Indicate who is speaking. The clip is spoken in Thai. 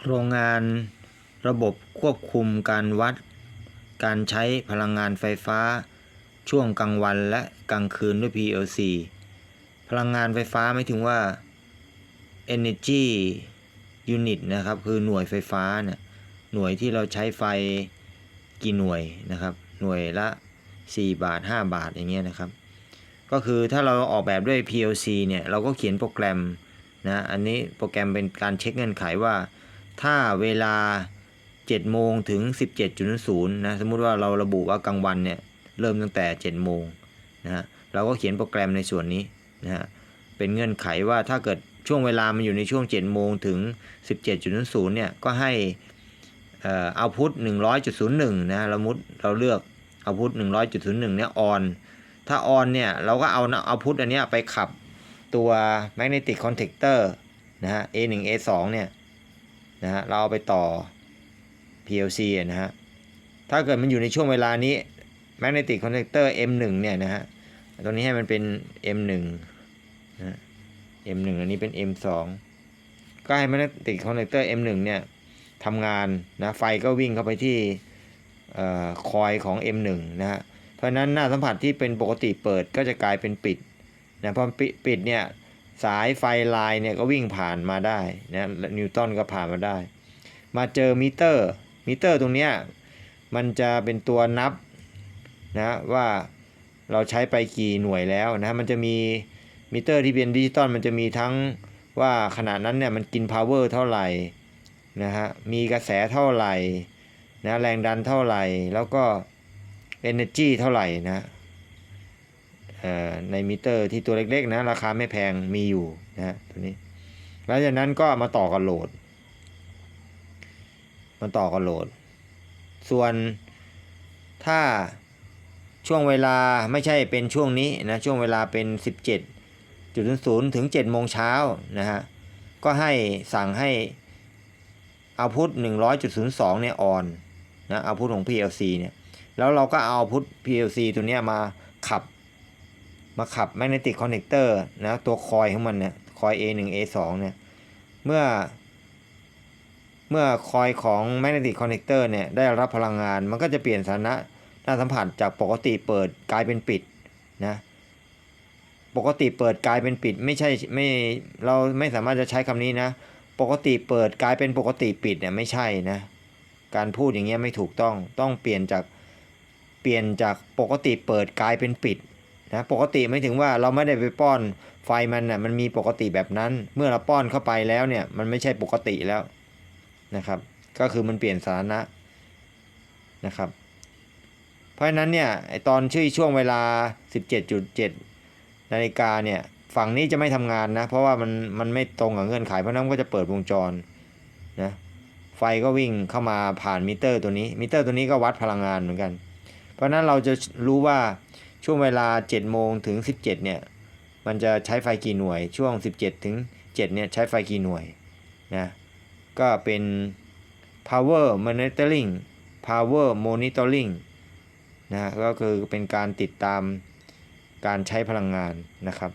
Speaker 1: โครงงานระบบควบคุมการวัด การใช้พลังงานไฟฟ้า ช่วงกลางวันและกลางคืนด้วย PLC พลังงานไฟฟ้าไม่ถึงว่า Energy Unit นะครับ คือหน่วยไฟฟ้าเนี่ยหน่วยที่เราใช้ไฟกี่หน่วยนะครับ หน่วยละ 4 บาท 5 บาทอย่างเงี้ยนะครับ ก็คือถ้าเราออกแบบด้วย PLC เนี่ย เราก็เขียนโปรแกรมนะ อันนี้โปรแกรมเป็นการเช็คเงื่อนไขว่า ถ้าเวลา7โมงถึง 17.0นะสมมุติว่าเราระบุว่ากลางวันเนี่ยเริ่มตั้งแต่7โมงนะฮะเราก็เขียนโปรแกรมในส่วนนี้นะฮะเป็นเงื่อนไขว่าถ้าเกิดช่วงเวลามันอยู่ในช่วง7โมงถึง 17.0เนี่ยก็ให้เอ่อเอาพุท100.01นะเรามุดเราเลือกเอาพุท100.01เนี่ยออนถ้าออนเนี่ยเราก็เอาเอาพุทอันเนี้ยไปขับตัว magnetic contactor นะฮะ A1 A2 เนี่ย นะฮะเราเอาไปต่อ PLC นะฮะถ้าเกิดมันอยู่ในช่วงเวลานี้ magnetic contactor M1 เนี่ยนะฮะตัวนี้ให้มันเป็น M1 นะ M1 อันนี้เป็น M2 ก็ให้ magnetic contactor M1 เนี่ยทำงานนะไฟก็วิ่งเข้าไปที่คอยของ M1 นะฮะเพราะนั้นหน้าสัมผัสที่เป็นปกติเปิดก็จะกลายเป็นปิดนะพอปิดเนี่ย สายไฟลายเนี่ยก็วิ่งผ่านมาได้นะนิวตันก็ผ่านมาได้ มาเจอมิเตอร์มิเตอร์ตรงเนี้ยมันจะเป็นตัวนับนะว่าเราใช้ไปกี่หน่วยแล้วนะมันจะมีมิเตอร์ที่เป็นดิจิตอลมันจะมีทั้งว่าขณะนั้นเนี่ยมันกินพาวเวอร์เท่าไหร่นะฮะมีกระแสเท่าไหร่นะแรงดันเท่าไหร่ แล้วก็ Energy เท่าไหร่นะ ในมิเตอร์ที่ตัวเล็กๆนะราคาไม่แพงมีอยู่นะฮะตัวนี้หลังจากนั้นก็มาต่อกับโหลดมันต่อกับโหลด ส่วนถ้าช่วงเวลาไม่ใช่เป็นช่วงนี้นะช่วงเวลาเป็น 17.00ถึง7โมงเช้านะฮะก็ให้สั่งให้เอาพุท100.02เนี่ยออนนะเอาพุทของ PLC เนี่ยแล้วเราก็เอาพุท PLC ตัวเนี้ยมาขับ มาขับ magnetic connector นะตัวคอยของมันเนี่ยคอย A1 A2 เนี่ยเมื่อ เมื่อคอยของ magnetic connector เนี่ยได้รับพลังงาน มันก็จะเปลี่ยนสถานะหน้าสัมผัสจากปกติเปิดกลายเป็นปิดนะปกติเปิดกลายเป็นปิดไม่ใช่ไม่เราไม่สามารถจะใช้คำนี้นะ ปกติเปิดกลายเป็นปกติปิดเนี่ยไม่ใช่นะการพูดอย่างเงี้ยไม่ถูกต้องต้องเปลี่ยนจากเปลี่ยนจากปกติเปิดกลายเป็นปิด นะปกติไม่ถึงว่าเราไม่ได้ไปป้อนไฟมันนะ่ะมันมีปกติแบบนั้น เมื่อเราป้อนเข้าไปแล้วเนี่ยมันไม่ใช่ปกติแล้วนะครับ ก็คือมันเปลี่ยนสถานะนะครับ เพราะฉะนั้นเนี่ยไอตอนชื่อช่วงเวลา 17.7นาฬิกาเนี่ยฝั่งนี้จะไม่ทำงานนะ เพราะว่ามันมันไม่ตรงกับเงื่อนไขเพราะนั้นก็จะเปิดวงจรนะไฟก็วิ่งเข้ามาผ่านมิเตอร์ตัวนี้มิเตอร์ตัวนี้ก็วัดพลังงานเหมือนกัน เพราะนั้นเราจะรู้ว่า ช่วงเวลา 7 โมงถึง 17 เนี่ย มันจะใช้ไฟกี่หน่วย ช่วง 17 ถึง 7 เนี่ย ใช้ไฟกี่หน่วย นะ ก็เป็น power monitoring power monitoring นะ ก็คือเป็นการติดตามการใช้พลังงานนะครับ